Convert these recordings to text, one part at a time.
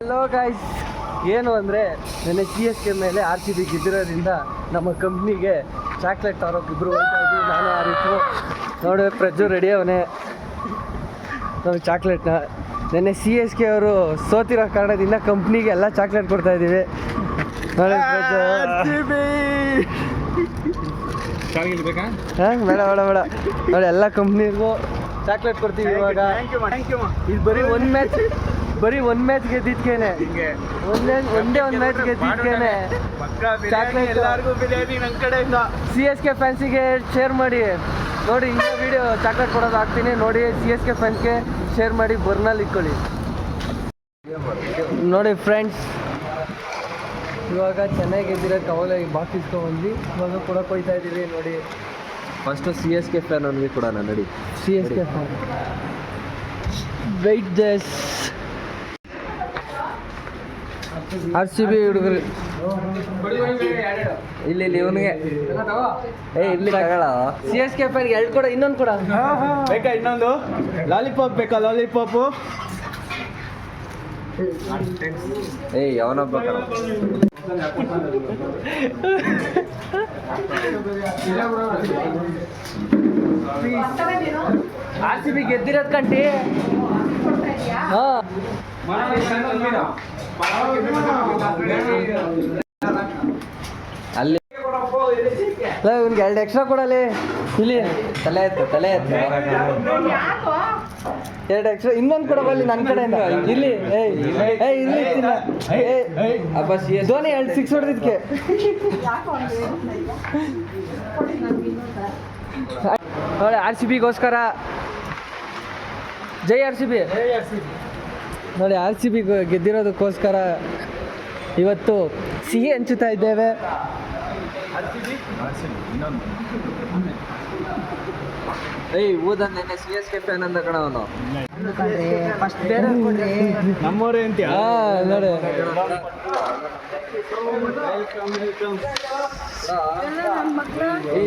Hello guys ಏನು ಅಂದರೆ ನೆನ್ನೆ ಸಿ ಎಸ್ ಕೆ ಮೇಲೆ ಆರ್ ಸಿ ಬಿ ಗೆದ್ದಿರೋದ್ರಿಂದ ನಮ್ಮ ಕಂಪ್ನಿಗೆ ಚಾಕ್ಲೇಟ್ ತರೋಕೆ ಇಬ್ಬರು ಹೋಗ್ತಾ ಇದ್ವಿ. ನಾನು ರೀತಿ. ನೋಡಿ ಪ್ರಜ್ಜು ರೆಡಿ ಅವನೇ. ನಾವು ಚಾಕ್ಲೇಟ್ನ ನೆನ್ನೆ ಸಿ ಎಸ್ ಕೆ ಅವರು ಸೋತಿರೋ ಕಾರಣದಿಂದ ಕಂಪ್ನಿಗೆ ಎಲ್ಲ ಚಾಕ್ಲೇಟ್ ಕೊಡ್ತಾ ಇದ್ದೀವಿ. ನೋಡಿ ಹಾಂ ಬೇಡ ಬೇಡ ಬೇಡ. ನೋಡಿ ಎಲ್ಲ ಕಂಪ್ನಿಗೂ ಚಾಕ್ಲೇಟ್ ಕೊಡ್ತೀವಿ ಇವಾಗ. ಇದು ಬರೀ ಒಂದು ಮ್ಯಾಚ್ ಬರೀ ಒಂದ್ ಮ್ಯಾಚ್ ಗೆದ್ದಿದ್ಕೇನೆ. ಒಂದೇ ಒಂದೇ ಒಂದು ಮ್ಯಾಚ್ ಗೆದ್ದಿದ್ಕೇನೆ. ಚಾಕ್ಲೇಟ್ ಎಲ್ಲರಿಗೂ ಬಿರಿಯಾನಿ ನನ್ನ ಕಡೆಯಿಂದ. ಸಿ ಎಸ್ ಕೆ ಫ್ಯಾನ್ಸಿಗೆ ಶೇರ್ ಮಾಡಿ. ನೋಡಿ ಹಿಂಗೆ ವಿಡಿಯೋ ಚಾಕ್ಲೇಟ್ ಕೊಡೋದು ಹಾಕ್ತೀನಿ. ನೋಡಿ ಸಿ ಎಸ್ ಕೆ ಫ್ಯಾನ್ಸ್ಗೆ ಶೇರ್ ಮಾಡಿ ಬರ್ನಲ್ಲಿ ಇಟ್ಕೊಳ್ಳಿ ನೋಡಿ ಫ್ರೆಂಡ್ಸ್ ಇವಾಗ ಚೆನ್ನಾಗಿ ಗೆದ್ದಿರೋ ಕವಲ ಬಾಕ್ಸ್ ಇಸ್ಕೊಂಡ್ಬಂದ್ವಿ ಇವಾಗ ಕೂಡ ಕೊಯ್ತಾ ಇದ್ದೀವಿ. ನೋಡಿ first C S K fan ಅವನಿಗೆ ಕೊಡೋಣ. ನೋಡಿ. C S K fan wait ದಸ್ ಆರ್ ಸಿ ಬಿ ಹುಡುಗರು. ಇಲ್ಲಿ ಇಲ್ಲಿ ಇವನಿಗೆ. ಏ ಇಲ್ಲಿ ತಗೊಳ ಸಿ ಎಸ್ ಕೆ ಫ್ಯಾನ್ಗೆ ಎರಡು ಕೂಡ ಇನ್ನೊಂದು ಕೊಡ. ಬೇಕಾ ಇನ್ನೊಂದು? ಲಾಲಿಪಾಪ್ ಬೇಕಾ ಲಾಲಿಪಾಪು? ಏ ಯಾವನಪ್ಪ ಆರ್ ಸಿ ಬಿ ಗೆದ್ದಿರೋದ್ ಕಂಟಿ. ಅಲ್ಲಿ ಇವ್ನಿಗೆ ಎರಡು ಎಕ್ಸ್ಟ್ರಾ ಕೊಡಲಿ. ಇಲ್ಲಿ. ತಲೆ ಎತ್ತು ತಲೆ ಎತ್ತು. ಎರಡು ಎಕ್ಸ್ಟ್ರಾ ಇನ್ನೊಂದು ಕೊಡ ಬಲ್ಲಿ ನನ್ನ ಕಡೆಯಿಂದ. ಇಲ್ಲಿ. ಏಯ್ ಏಯ್ ಇಲ್ಲಿ ತಿನ್ನ ಏಯ್ ಅಪ್ಪ ಸಿ ಎಸ್ ಧೋನಿ ಎರಡು ಸಿಕ್ಸ್ ಹೊಡೆದಿದ್ಕೆ. ನೋಡಿ ಆರ್ ಸಿ ಬಿಗೋಸ್ಕರ ಜೈ ಆರ್ ಸಿ ಬಿ. ನೋಡಿ ಆರ್ ಸಿ ಬಿ ಗೆದ್ದಿರೋದಕ್ಕೋಸ್ಕರ ಇವತ್ತು ಸಿಹಿ ಹಂಚುತ್ತಾ ಇದ್ದೇವೆ. ಏಯ್ ಊದ ನೆನ್ನೆ ಸಿ ಎಸ್ ಕೆ ಫ್ಯಾನ್ ಅಂದ ಕಣ ಅವನು. ನಮ್ಮವರೇ ಅಂತ ಹಾಂ ನೋಡಿ.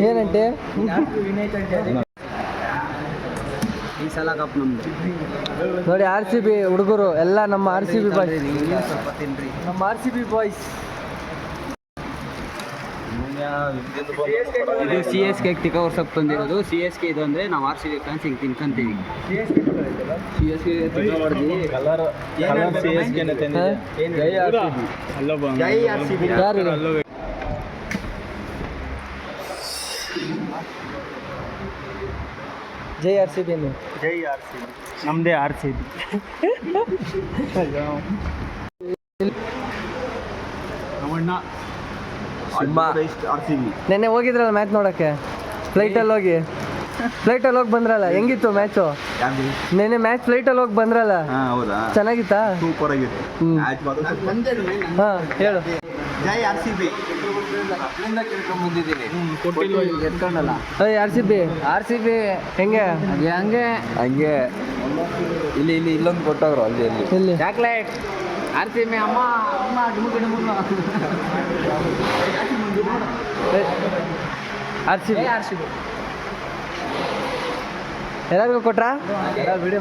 ಏನಂತೆ? ಈ ಸಲ ಕಪ್ ನಮ್ದು. ನೋಡಿ ಆರ್ ಸಿ ಬಿ ಹುಡುಗರು ಎಲ್ಲ ನಮ್ಮ ಆರ್ ಸಿ ಬಿ ಬಾಯ್ಸ್ ನಮ್ಮ ಆರ್ ಸಿ ಬಿ ಬಾಯ್ಸ್ ಇದು ಸಿ ಎಸ್ ಕೆ ಟಿಕ ವರ್ಷಕ್ಕೆ ತಂದಿರೋದು. ಸಿ ಎಸ್ ಕೆ ಇದು ಅಂದ್ರೆ ನಾವು ಆರ್ ಸಿ ಬಿ ಫ್ಯಾನ್ಸ್ ಹಿಂಗೆ ತಿನ್ಕಂತೀವಿ. ಸಿ ಎಸ್ ಕೆ ಟಿಕ ಹೊಡೆದು. ಕೆ ಜೈ ಆರ್ ಸಿ ಬಿ ಜೈ ಆರ್ ಸಿ ಬಿ. ಜೈ ಆರ್ ಸಿ ನಮ್ಮಣ್ಣ. R B. ನೆನ್ನೆ ಹೋಗಿದ್ರಲ್ಲ ಮ್ಯಾಚ್ ನೋಡೋಕ್ಕೆ? ಫ್ಲೈಟಲ್ಲಿ ಹೋಗಿ. ಫ್ಲೈಟಲ್ಲಿ ಹೋಗಿ ಬಂದ್ರಲ್ಲ? ಹೆಂಗಿತ್ತು ಮ್ಯಾಚು ನೆನ್ನೆ ಮ್ಯಾಚ್ ಫ್ಲೈಟಲ್ಲಿ ಹೋಗಿ ಬಂದ್ರಲ್ಲ? ಚೆನ್ನಾಗಿತ್ತಾ? ಸೂಪರ್ ಆಗಿತ್ತು. ಹಾಂ ಹೇಳು. ಜೈ R C B. R C B R C B ಹೆಂಗೆ? ಹಂಗೆ. ಹಂಗೆ. ಇಲ್ಲಿ ಇಲ್ಲಿ ಇಲ್ಲೊಂದು ಕೊಟ್ಟವ್ರು ಅಲ್ಲಿ ಅಲ್ಲಿ. ಇಲ್ಲಿ. ಚಾಕ್ಲೇಟ್ ಆರ್ ಸಿ ಬಿ ಅಮ್ಮ ಅಮ್ಮ ಡುಮುಕು ಡುಮುಕು R C B R C B ಎಲ್ಲರಿಗೂ ಕೊಟ್ರಾ? ವಿಡಿಯೋ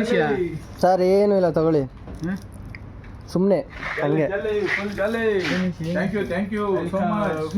ವಿಷಯ? ಸರ್ ಏನೂ ಇಲ್ಲ ತಗೊಳ್ಳಿ. ಸುಮ್ಮನೆ ಹಂಗೆ. Thank you thank you so much